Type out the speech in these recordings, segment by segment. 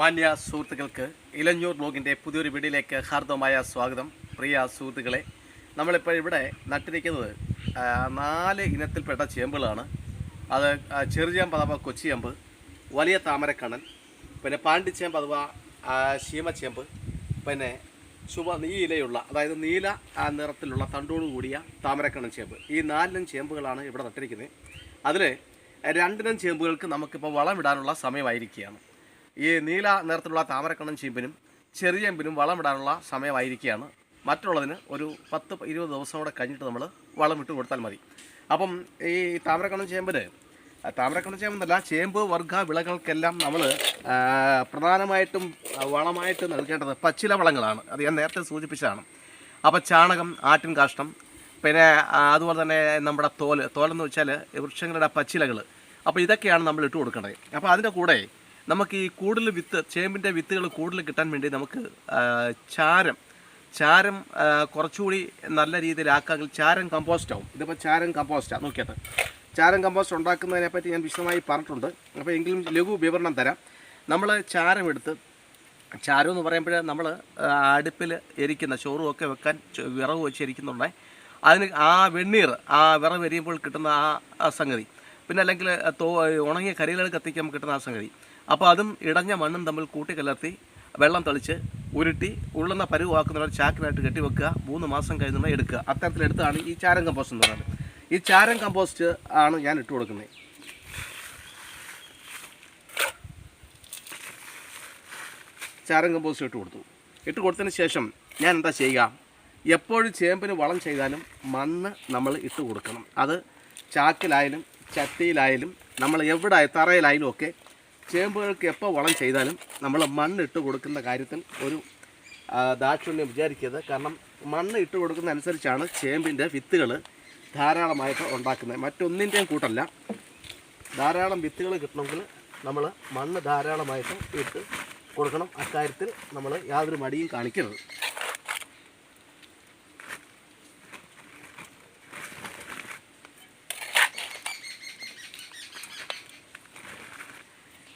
മാന്യ സുഹൃത്തുക്കൾക്ക് ഇലഞ്ഞൂർ ബ്ലോഗിന്റെ പുതിയൊരു വീഡിയോയിലേക്ക് ഹാർദവമായ സ്വാഗതം. പ്രിയ സുഹൃത്തുക്കളെ നമ്മളിപ്പോൾ ഇവിടെ നട്ടിരിക്കുന്നത് നാല് ഇനത്തിൽപ്പെട്ട ചേമ്പുകളാണ്. അത് ചെറുചേമ്പ് അഥവാ കൊച്ചിയേമ്പ് വലിയ താമരക്കണ്ണൻ പിന്നെ പാണ്ടിച്ചേമ്പ് അഥവാ ശീമച്ചേമ്പ് പിന്നെ ചുവ നീ ഇലയുള്ള അതായത് നീല നിറത്തിലുള്ള തണ്ടോട് കൂടിയ താമരക്കണ്ണൻ ചേമ്പ്. ഈ നാലിനം ചേമ്പുകളാണ് ഇവിടെ നട്ടിരിക്കുന്നത്. അതിൽ രണ്ടിനം ചേമ്പുകൾക്ക് നമുക്കിപ്പോൾ വളമിടാനുള്ള സമയമായിരിക്കുകയാണ്. ഈ നീല നിറത്തിലുള്ള താമരക്കണ്ണൻ ചീമ്പിനും ചെറിയമ്പിനും വളമിടാനുള്ള സമയമായിരിക്കുകയാണ്. മറ്റുള്ളതിന് ഒരു പത്ത് ഇരുപത് ദിവസം കൂടെ കഴിഞ്ഞിട്ട് നമ്മൾ വളമിട്ട് കൊടുത്താൽ മതി. അപ്പം ഈ താമരക്കണ്ണൻ ചേമ്പിന് താമരക്കണ്ണൻ ചേമ്പെന്നല്ല ചേമ്പ് വർഗ വിളകൾക്കെല്ലാം നമ്മൾ പ്രധാനമായിട്ടും വളമായിട്ട് നൽകേണ്ടത് പച്ചില വളങ്ങളാണ്. അത് ഞാൻ നേരത്തെ സൂചിപ്പിച്ചതാണ്. അപ്പോൾ ചാണകം ആട്ടിൻ കാഷ്ടം പിന്നെ അതുപോലെ തന്നെ നമ്മുടെ തോൽ തോലെന്ന് വെച്ചാൽ വൃക്ഷങ്ങളുടെ പച്ചിലകൾ അപ്പോൾ ഇതൊക്കെയാണ് നമ്മൾ ഇട്ട് കൊടുക്കേണ്ടത്. അപ്പോൾ അതിന്റെ കൂടെ നമുക്ക് ഈ കൂടുതൽ വിത്ത് ചേമ്പിന്റെ വിത്തുകൾ കൂടുതൽ കിട്ടാൻ വേണ്ടി നമുക്ക് ചാരം ചാരം കുറച്ചുകൂടി നല്ല രീതിയിലാക്കാമെങ്കിൽ ചാരം കമ്പോസ്റ്റ് ആവും. ഇതിപ്പോൾ ചാരം കമ്പോസ്റ്റാണ് നോക്കിയത് ചാരം കമ്പോസ്റ്റ് ഉണ്ടാക്കുന്നതിനെ പറ്റി ഞാൻ വിശദമായി പറഞ്ഞിട്ടുണ്ട്. അപ്പോൾ എങ്കിലും ലഘു വിവരണം തരാം. നമ്മൾ ചാരം എടുത്ത് ചാരം എന്ന് പറയുമ്പോൾ നമ്മൾ അടുപ്പിൽ എരിക്കുന്ന ചോറും ഒക്കെ വെക്കാൻ വിറവ് വെച്ച് എരിക്കുന്നുണ്ടേ അതിന് ആ വെണ്ണീർ ആ വിറവ് എരിയുമ്പോൾ കിട്ടുന്ന ആ സംഗതി. പിന്നെ അല്ലെങ്കിൽ തോ ഉണങ്ങിയ കരികൾ കത്തിക്കാൻ കിട്ടുന്ന ആ സംഗതി. അപ്പോൾ അതും ഇടഞ്ഞ മണ്ണും തമ്മിൽ കൂട്ടി കലർത്തി വെള്ളം തളിച്ച് ഉരുട്ടി ഉള്ളുന്ന പരുവാക്കുന്ന ചാക്കിനായിട്ട് കെട്ടിവെക്കുക മൂന്ന് മാസം കഴിഞ്ഞുള്ള എടുക്കുക. അത്തരത്തിലെടുത്താണ് ഈ ചാരം കമ്പോസ്റ്റ് എന്ന് പറയുന്നത്. ഈ ചാരം കമ്പോസ്റ്റ് ആണ് ഞാൻ ഇട്ട് കൊടുക്കുന്നത്. ചാരം കമ്പോസ്റ്റ് ഇട്ട് കൊടുത്തു. ഇട്ട് കൊടുത്തതിന് ശേഷം ഞാൻ എന്താ ചെയ്യുക? എപ്പോഴും ചേമ്പിന് വളം ചെയ്താലും മണ്ണ് നമ്മൾ ഇട്ട് കൊടുക്കണം. അത് ചാക്കിലായാലും ചട്ടിയിലായാലും നമ്മൾ എവിടെ തറയിലായാലും ഒക്കെ ചേമ്പുകൾക്ക് എപ്പോൾ വളം ചെയ്താലും നമ്മൾ മണ്ണിട്ട് കൊടുക്കുന്ന കാര്യത്തിൽ ഒരു ദാക്ഷിണ്യം വിചാരിക്കരുത്. കാരണം മണ്ണ് ഇട്ട് കൊടുക്കുന്ന അനുസരിച്ചാണ് ചേമ്പിന്റെ വിത്തുകൾ ധാരാളമായിട്ട് ഉണ്ടാക്കുന്നത്. മറ്റൊന്നിന്റെയും കൂട്ടല്ല. ധാരാളം വിത്തുകൾ കിട്ടണമെങ്കിൽ നമ്മൾ മണ്ണ് ധാരാളമായിട്ട് ഇട്ട് കൊടുക്കണം. അക്കാര്യത്തിൽ നമ്മൾ യാതൊരു മടിയും കാണിക്കരുത്.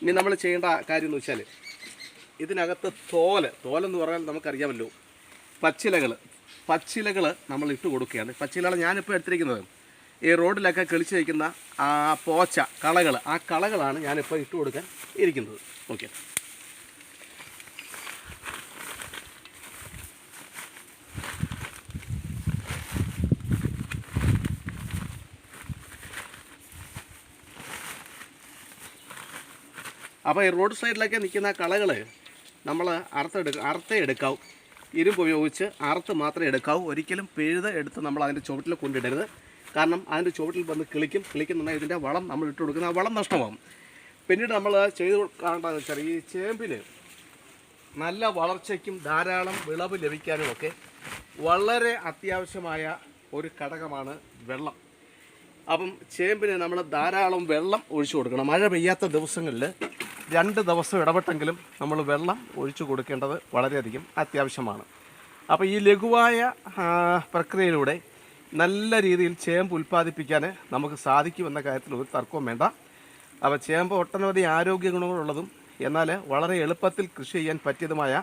ഇനി നമ്മൾ ചെയ്യേണ്ട കാര്യം എന്ന് വെച്ചാൽ ഇതിനകത്ത് തോൽ തോലെന്ന് പറഞ്ഞാൽ നമുക്കറിയാമല്ലോ. പച്ചിലകൾ പച്ചിലകൾ നമ്മൾ ഇട്ട് കൊടുക്കുകയാണ്. പച്ചിലകൾ ഞാനിപ്പോൾ എടുത്തിരിക്കുന്നത്. ഈ റോഡിലൊക്കെ കിളിച്ച് വയ്ക്കുന്ന ആ പോച്ച കളകൾ ആ കളകളാണ് ഞാനിപ്പോൾ ഇട്ട് കൊടുക്കാൻ ഇരിക്കുന്നത്. ഓക്കെ. അപ്പോൾ ഈ റോഡ് സൈഡിലൊക്കെ നിൽക്കുന്ന കളകൾ നമ്മൾ അറുത്തെടുക്ക അറുത്തേ എടുക്കാവും. ഇരുമ്പ് ഉപയോഗിച്ച് അറുത്ത് മാത്രമേ എടുക്കാവൂ. ഒരിക്കലും പിഴുത് എടുത്ത് നമ്മൾ അതിന്റെ ചുവട്ടിൽ കൊണ്ടിടരുത്. കാരണം അതിന്റെ ചുവട്ടിൽ വന്ന് കിളിക്കും. കിളിക്കുന്നുണ്ടെങ്കിൽ ഇതിന്റെ വളം നമ്മൾ ഇട്ട് കൊടുക്കുന്ന വളം നഷ്ടമാകും പിന്നീട് നമ്മൾ ചെയ്ത് കാണേണ്ടതെന്ന് വെച്ചാൽ ഈ ചേമ്പിന് നല്ല വളർച്ചയ്ക്കും ധാരാളം വിളവ് ലഭിക്കാനും ഒക്കെ വളരെ അത്യാവശ്യമായ ഒരു ഘടകമാണ് വെള്ളം. അപ്പം ചേമ്പിന് നമ്മൾ ധാരാളം വെള്ളം ഒഴിച്ചു കൊടുക്കണം. മഴ പെയ്യാത്ത ദിവസങ്ങളിൽ രണ്ട് ദിവസം ഇടപെട്ടെങ്കിലും നമ്മൾ വെള്ളം ഒഴിച്ചു കൊടുക്കേണ്ടത് വളരെയധികം അത്യാവശ്യമാണ്. അപ്പോൾ ഈ ലഘുവായ പ്രക്രിയയിലൂടെ നല്ല രീതിയിൽ ചേമ്പ് ഉൽപ്പാദിപ്പിക്കാൻ നമുക്ക് സാധിക്കുമെന്ന കാര്യത്തിൽ ഒരു തർക്കവും വേണ്ട. അപ്പോൾ ചേമ്പ് ഒട്ടനവധി ആരോഗ്യ ഗുണങ്ങളുള്ളതും എന്നാൽ വളരെ എളുപ്പത്തിൽ കൃഷി ചെയ്യാൻ പറ്റിയതുമായ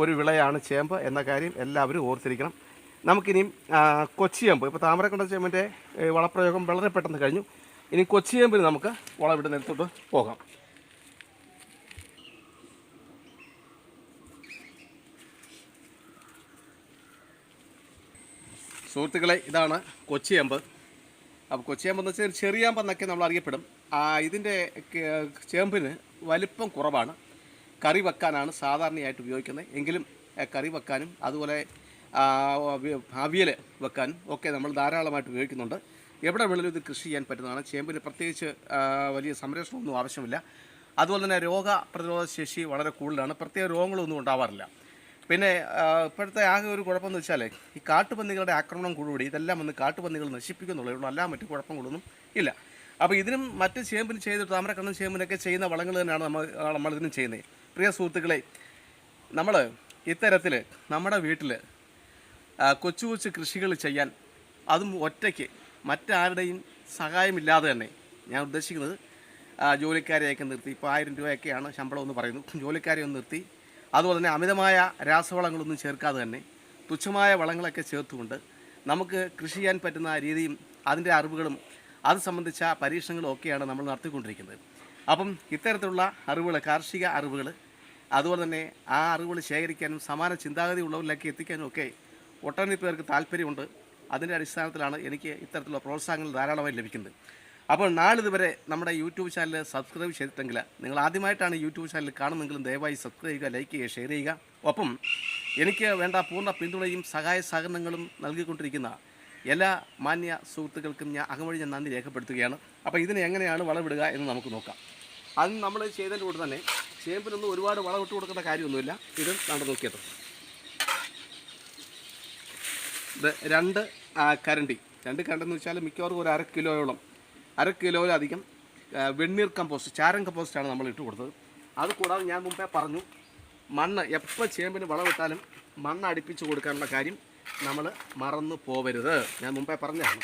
ഒരു വിളയാണ് ചേമ്പ് എന്ന കാര്യം എല്ലാവരും ഓർത്തിരിക്കണം. നമുക്കിനിയും കൊച്ചി കൊച്ചിയേമ്പ് ഇപ്പോൾ താമരക്കണ്ട ചേമ്പിന്റെ വളപ്രയോഗം വളരെ പെട്ടെന്ന് കഴിഞ്ഞു. ഇനി കൊച്ചിയേമ്പിന് നമുക്ക് വളമിടുന്നിടത്തോട്ട് പോകാം. സുഹൃത്തുക്കളെ ഇതാണ് കൊച്ചിയമ്പ് അപ്പോൾ കൊച്ചിയമ്പ് എന്ന് വെച്ചാൽ ചെറിയാമ്പെന്നൊക്കെ നമ്മൾ അറിയപ്പെടും. ഇതിന്റെ ചേമ്പിന് വലിപ്പം കുറവാണ്. കറി വെക്കാനാണ് സാധാരണയായിട്ട് ഉപയോഗിക്കുന്നത്. എങ്കിലും കറി വെക്കാനും അതുപോലെ അവിയൽ വെക്കാനും ഒക്കെ നമ്മൾ ധാരാളമായിട്ട് ഉപയോഗിക്കുന്നുണ്ട്. എവിടെ വേണമെങ്കിലും ഇത് കൃഷി ചെയ്യാൻ പറ്റുന്നതാണ്. ചേമ്പിന് പ്രത്യേകിച്ച് വലിയ സംരക്ഷണമൊന്നും ആവശ്യമില്ല. അതുപോലെ തന്നെ രോഗപ്രതിരോധ ശേഷി വളരെ കൂടുതലാണ്. പ്രത്യേക രോഗങ്ങളൊന്നും ഉണ്ടാവാറില്ല. പിന്നെ ഇപ്പോഴത്തെ ആകെ ഒരു കുഴപ്പമെന്ന് വെച്ചാൽ ഈ കാട്ടുപന്നികളുടെ ആക്രമണം കൂടി ഇതെല്ലാം വന്ന് കാട്ടുപന്നികൾ നശിപ്പിക്കുന്നുള്ളൂ. ഇവിടെ അല്ലാ മറ്റു കുഴപ്പങ്ങളൊന്നും ഇല്ല. അപ്പോൾ ഇതിനും മറ്റ് ചേമ്പിന് ചെയ്തിട്ട് താമരക്കണ്ണൻ ചേമ്പിനൊക്കെ ചെയ്യുന്ന വളങ്ങൾ തന്നെയാണ് നമ്മൾ നമ്മളിതിനും ചെയ്യുന്നത്. പ്രിയ സുഹൃത്തുക്കളെ നമ്മൾ ഇത്തരത്തിൽ നമ്മുടെ വീട്ടിൽ കൊച്ചു കൊച്ചു കൃഷികൾ ചെയ്യാൻ അതും ഒറ്റയ്ക്ക് മറ്റാരുടെയും സഹായമില്ലാതെ തന്നെ ഞാൻ ഉദ്ദേശിക്കുന്നത് ജോലിക്കാരെയൊക്കെ നിർത്തി. ഇപ്പോൾ ആയിരം രൂപയൊക്കെയാണ് ശമ്പളം എന്ന് പറയുന്നു. ജോലിക്കാരെ ഒന്ന് നിർത്തി. അതുപോലെ തന്നെ അമിതമായ രാസവളങ്ങളൊന്നും ചേർക്കാതെ തന്നെ തുച്ഛമായ വളങ്ങളൊക്കെ ചേർത്തുകൊണ്ട് നമുക്ക് കൃഷി ചെയ്യാൻ പറ്റുന്ന രീതിയും അതിന്റെ അറിവുകളും അത് സംബന്ധിച്ച പരീക്ഷണങ്ങളും ഒക്കെയാണ് നമ്മൾ നടത്തിക്കൊണ്ടിരിക്കുന്നത്. അപ്പം ഇത്തരത്തിലുള്ള അറിവുകൾ കാർഷിക അറിവുകൾ അതുപോലെ തന്നെ ആ അറിവുകൾ ശേഖരിക്കാനും സമാന ചിന്താഗതി ഉള്ളവരിലേക്ക് എത്തിക്കാനും ഒക്കെ ഒട്ടനവധി പേർക്ക് താല്പര്യമുണ്ട്. അതിന്റെ അടിസ്ഥാനത്തിലാണ് എനിക്ക് ഇത്തരത്തിലുള്ള പ്രോത്സാഹനങ്ങൾ ധാരാളമായി ലഭിക്കുന്നത്. അപ്പോൾ നാളിതുവരെ നമ്മുടെ യൂട്യൂബ് ചാനൽ സബ്സ്ക്രൈബ് ചെയ്തിട്ടെങ്കിൽ നിങ്ങൾ ആദ്യമായിട്ടാണ് യൂട്യൂബ് ചാനൽ കാണുന്നെങ്കിലും ദയവായി സബ്സ്ക്രൈബ് ചെയ്യുക ലൈക്ക് ചെയ്യുക ഷെയർ ചെയ്യുക. ഒപ്പം എനിക്ക് വേണ്ട പൂർണ പിന്തുണയും സഹായ സഹകരണങ്ങളും നൽകിക്കൊണ്ടിരിക്കുന്ന എല്ലാ മാന്യ സുഹൃത്തുക്കൾക്കും ഞാൻ അകമഴി ഞാൻ നന്ദി രേഖപ്പെടുത്തുകയാണ്. അപ്പോൾ ഇതിനെ എങ്ങനെയാണ് വളവിടുക എന്ന് നമുക്ക് നോക്കാം. അത് നമ്മൾ ചെയ്തതിന്റെ കൂടെ തന്നെ ചേമ്പിനൊന്നും ഒരുപാട് വളവിട്ട് കൊടുക്കേണ്ട കാര്യമൊന്നുമില്ല. ഇത് നമ്മുടെ നോക്കിയത് ഇത് രണ്ട് കരണ്ടി. രണ്ട് കരണ്ടെന്ന് വെച്ചാൽ മിക്കവാറും ഒരു അര കിലോയോളം അര കിലോയിലധികം വെണ്ണീർ കമ്പോസ്റ്റ് ചാരം കമ്പോസ്റ്റാണ് നമ്മൾ ഇട്ട് കൊടുത്തത്. അത് കൂടാതെ ഞാൻ മുമ്പേ പറഞ്ഞു മണ്ണ് എപ്പോൾ ചേമ്പിന് വളമിട്ടാലും മണ്ണ് അടുപ്പിച്ച് കൊടുക്കാനുള്ള കാര്യം നമ്മൾ മറന്നു പോവരുത്. ഞാൻ മുമ്പേ പറഞ്ഞതാണ്.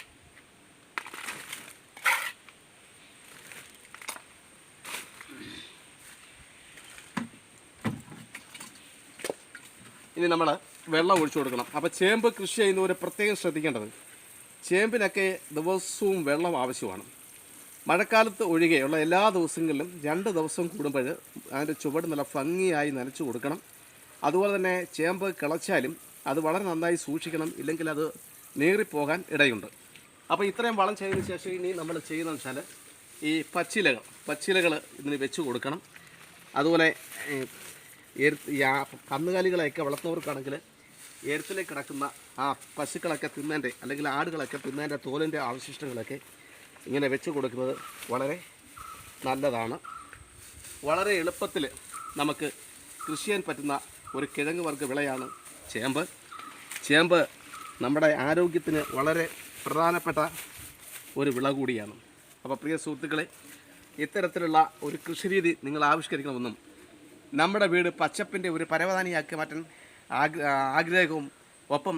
ഇനി നമ്മൾ വെള്ളം ഒഴിച്ചു കൊടുക്കണം. അപ്പോൾ ചേമ്പ് കൃഷി ചെയ്യുന്നവർ പ്രത്യേകം ശ്രദ്ധിക്കേണ്ടത് ചേമ്പിനൊക്കെ ദിവസവും വെള്ളം ആവശ്യമാണ്. മഴക്കാലത്ത് ഒഴികെയുള്ള എല്ലാ ദിവസങ്ങളിലും രണ്ട് ദിവസം കൂടുമ്പോൾ അതിന്റെ ചുവട് നല്ല ഭംഗിയായി നനച്ചു കൊടുക്കണം. അതുപോലെ തന്നെ ചേമ്പ് കിളച്ചാലും അത് വളരെ നന്നായി സൂക്ഷിക്കണം ഇല്ലെങ്കിൽ അത് നീറിപ്പോകാൻ ഇടയുണ്ട്. അപ്പോൾ ഇത്രയും വളം ചെയ്തതിന് ശേഷം ഇനി നമ്മൾ ചെയ്യുന്നതെന്ന് വെച്ചാൽ ഈ പച്ചിലകൾ പച്ചിലകൾ ഇതിന് വെച്ച് കൊടുക്കണം. അതുപോലെ കന്നുകാലികളെയൊക്കെ വളർത്തുന്നവർക്കാണെങ്കിൽ എരുത്തിലേക്ക് കിടക്കുന്ന ആ പശുക്കളൊക്കെ തിന്നേന്റെ അല്ലെങ്കിൽ ആടുകളൊക്കെ തിന്നേന്റെ തോലിന്റെ അവശിഷ്ടങ്ങളൊക്കെ ഇങ്ങനെ വെച്ച് കൊടുക്കുന്നത് വളരെ നല്ലതാണ്. വളരെ എളുപ്പത്തിൽ നമുക്ക് കൃഷി ചെയ്യാൻ പറ്റുന്ന ഒരു കിഴങ്ങ് വർഗ വിളയാണ് ചേമ്പ്. ചേമ്പ് നമ്മുടെ ആരോഗ്യത്തിന് വളരെ പ്രധാനപ്പെട്ട ഒരു വിള കൂടിയാണ്. അപ്പോൾ പ്രിയ സുഹൃത്തുക്കളെ ഇത്തരത്തിലുള്ള ഒരു കൃഷിരീതി നിങ്ങൾ ആവിഷ്കരിക്കണമെന്നും നമ്മുടെ വീട് പച്ചപ്പിന്റെ ഒരു പരവതാനിയാക്കി മാറ്റാൻ ആഗ്ര ആഗ്രഹവും ഒപ്പം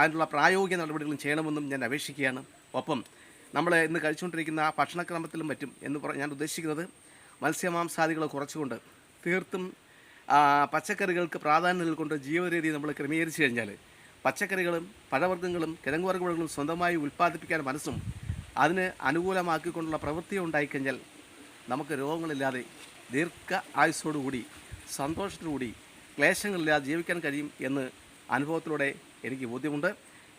അതിനുള്ള പ്രായോഗിക നടപടികളും ചെയ്യണമെന്നും ഞാൻ അപേക്ഷിക്കുകയാണ്. ഒപ്പം നമ്മൾ ഇന്ന് കഴിച്ചുകൊണ്ടിരിക്കുന്ന ഭക്ഷണക്രമത്തിലും മറ്റും എന്ന് ഞാൻ ഉദ്ദേശിക്കുന്നത് മത്സ്യമാംസാദികൾ കുറച്ചുകൊണ്ട് തീർത്തും പച്ചക്കറികൾക്ക് പ്രാധാന്യം നൽകൊണ്ട് ജീവിതരീതി നമ്മൾ ക്രമീകരിച്ചു കഴിഞ്ഞാൽ പച്ചക്കറികളും പഴവർഗങ്ങളും കിഴങ്ങുവർഗങ്ങളും സ്വന്തമായി ഉൽപ്പാദിപ്പിക്കാൻ മനസ്സും അതിന് അനുകൂലമാക്കിക്കൊണ്ടുള്ള പ്രവൃത്തി ഉണ്ടായിക്കഴിഞ്ഞാൽ നമുക്ക് രോഗങ്ങളില്ലാതെ ദീർഘ ആയുസ്സോടുകൂടി സന്തോഷത്തോടുകൂടി ക്ലേശങ്ങളില്ലാതെ ജീവിക്കാൻ കഴിയും എന്ന് അനുഭവത്തിലൂടെ എനിക്ക് ബോധ്യമുണ്ട്.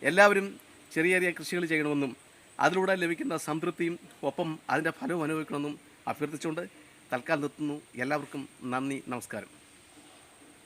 എല്ലാവരും ചെറിയ ചെറിയ കൃഷികൾ ചെയ്യണമെന്നും അതിലൂടെ ലഭിക്കുന്ന സംതൃപ്തിയും ഒപ്പം അതിന്റെ ഫലവും അനുഭവിക്കണമെന്നും അഭ്യർത്ഥിച്ചുകൊണ്ട് തൽക്കാലം നിർത്തുന്നു. എല്ലാവർക്കും നന്ദി നമസ്കാരം.